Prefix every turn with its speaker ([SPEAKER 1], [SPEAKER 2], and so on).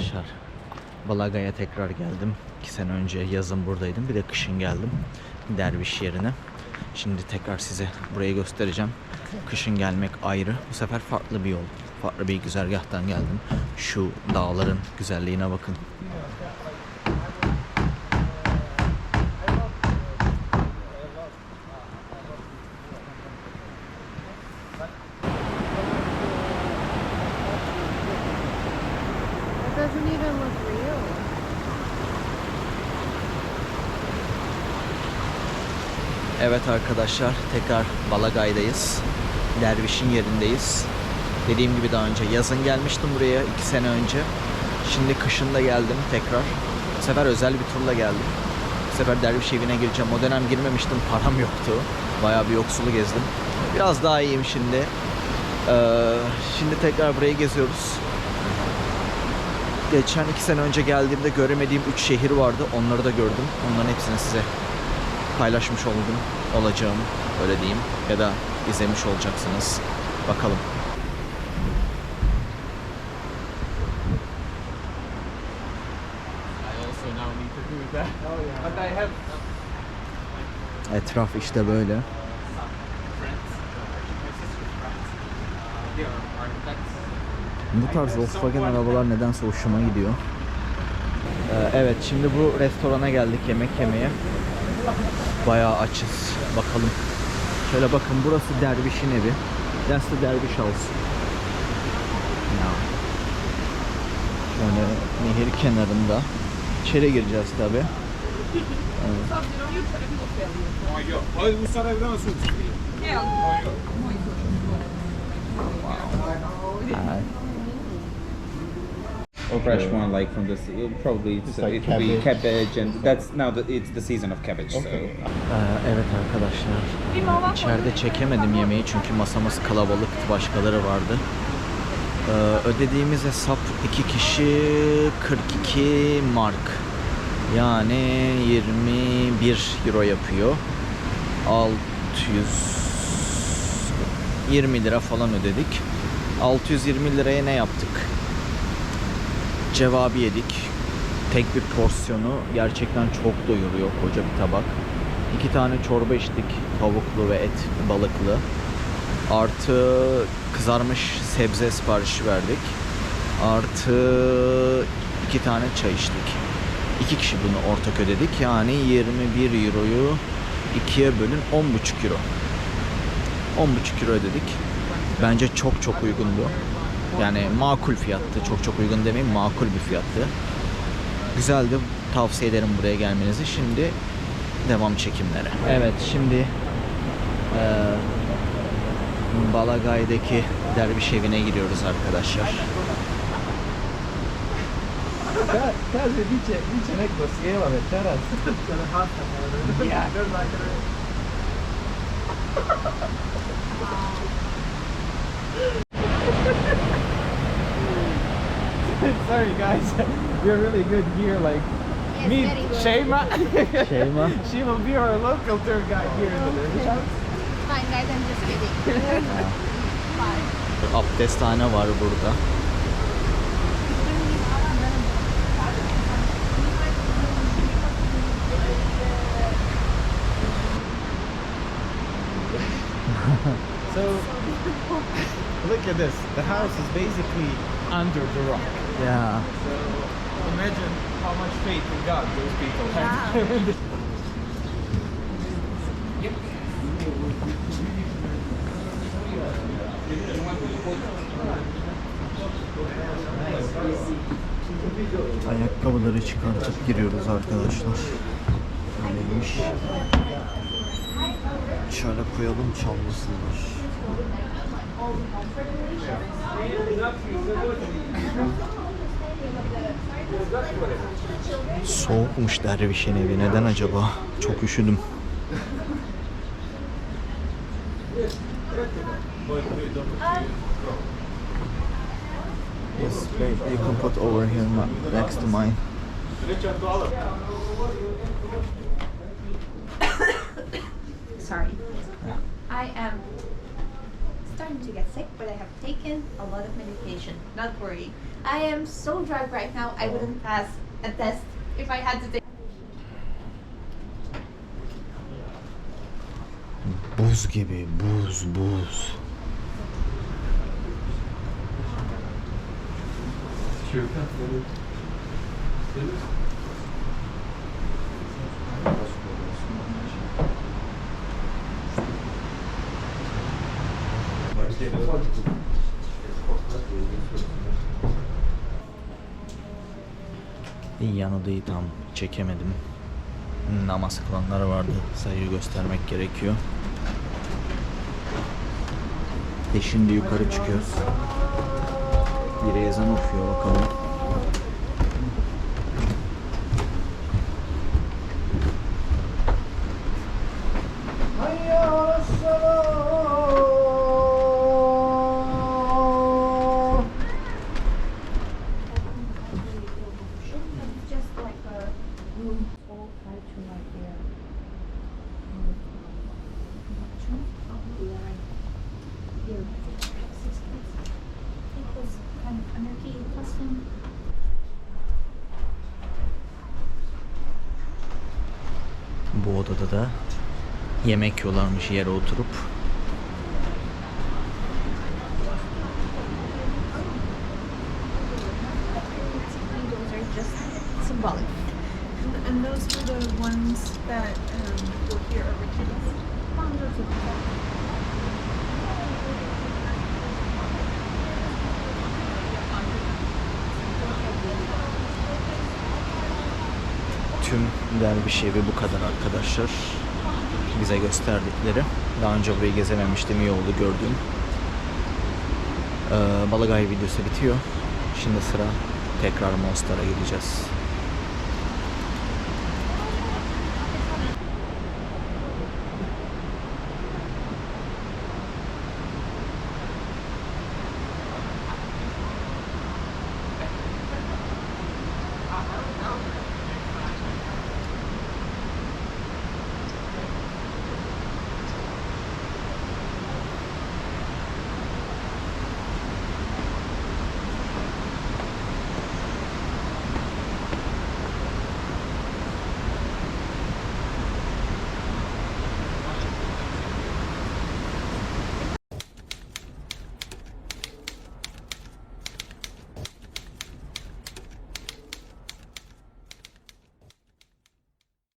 [SPEAKER 1] arkadaşlar. Balaga'ya tekrar geldim. İki sene önce yazın buradaydım. Bir de kışın geldim. Derviş yerine. Şimdi tekrar size burayı göstereceğim. Kışın gelmek ayrı. Bu sefer farklı bir yol. Farklı bir güzergahtan geldim. Şu dağların güzelliğine bakın. Evet arkadaşlar tekrar Balagay'dayız. Derviş'in yerindeyiz. Dediğim gibi daha önce yazın gelmiştim buraya iki sene önce. Şimdi kışın da geldim tekrar. Bu sefer özel bir turla geldim. Bu sefer derviş evine gireceğim. O dönem girmemiştim param yoktu. Bayağı bir yoksulu gezdim. Biraz daha iyiyim şimdi. Ee, şimdi tekrar burayı geziyoruz. Geçen iki sene önce geldiğimde göremediğim üç şehir vardı. Onları da gördüm. Onların hepsini size paylaşmış oldum olacağım öyle diyeyim ya da izlemiş olacaksınız. Bakalım.
[SPEAKER 2] Have
[SPEAKER 1] Etraf işte böyle. Bu tarz Volkswagen arabalar nedense hoşuma gidiyor. Ee, evet şimdi bu restorana geldik yemek yemeye. Bayağı açız. Bakalım. Şöyle bakın burası dervişin evi. That's the derviş house. Ya. Şöyle nehir kenarında. İçeri gireceğiz tabi.
[SPEAKER 2] A grama sua. Or fresh one, like from the sea. Probably it's,
[SPEAKER 3] like
[SPEAKER 2] it will be
[SPEAKER 3] cabbage.
[SPEAKER 2] and that's now the, it's the season of cabbage. So
[SPEAKER 1] Ee, evet arkadaşlar. İçeride çekemedim yemeği çünkü masamız kalabalıktı. Başkaları vardı. Ee, ödediğimiz hesap iki kişi 42 mark. Yani 21 euro yapıyor. 600 20 lira falan ödedik. 620 liraya ne yaptık? Cevabı yedik. Tek bir porsiyonu gerçekten çok doyuruyor koca bir tabak. İki tane çorba içtik. Tavuklu ve et balıklı. Artı kızarmış sebze siparişi verdik. Artı iki tane çay içtik. İki kişi bunu ortak ödedik. Yani 21 euroyu ikiye bölün 10,5 euro. 10,5 euro ödedik. Bence çok çok uygundu. Yani makul fiyattı. Çok çok uygun demeyeyim makul bir fiyattı. Güzeldi. Tavsiye ederim buraya gelmenizi. Şimdi devam çekimlere. Evet şimdi eee Balagay'daki derviş evine giriyoruz arkadaşlar.
[SPEAKER 2] Kaže, biće, biće neko sjela večeras. Ja. Sorry guys, we're really good here. Like,
[SPEAKER 4] Yes,
[SPEAKER 2] meet
[SPEAKER 4] very good.
[SPEAKER 2] Shema. She will be our local tour guide here in the village.
[SPEAKER 4] Fine, guys, I'm just kidding. Fine.
[SPEAKER 1] Abdesthane var burada.
[SPEAKER 2] So, look at this. The house is basically under the rock.
[SPEAKER 1] Ya
[SPEAKER 2] So, imagine how much faith in God those people have.
[SPEAKER 1] ayakkabıları çıkartıp giriyoruz arkadaşlar. Öyleymiş. Şöyle koyalım çalmasınlar. Soğukmuş dervişin evi. Neden acaba? Çok üşüdüm. Yes, babe, you can put over here next to mine.
[SPEAKER 4] Sick, but I have taken a lot of medication. Not worry. I am so drunk right now. I wouldn't pass a test if I had to take.
[SPEAKER 1] Buz gibi, buz, buz. Yan odayı tam çekemedim. Namaz kılanlar vardı. Sayıyı göstermek gerekiyor. E şimdi yukarı çıkıyoruz. Biri ezan okuyor bakalım. Bu odada da yemek yiyorlarmış yere oturup.
[SPEAKER 4] Symbolic.
[SPEAKER 3] And those were the ones that um, were here originally.
[SPEAKER 1] Tüm derviş evi bu kadar arkadaşlar. Bize gösterdikleri. Daha önce burayı gezememiştim. iyi oldu gördüğüm. Ee, Balagay videosu bitiyor. Şimdi sıra tekrar Mostar'a gideceğiz.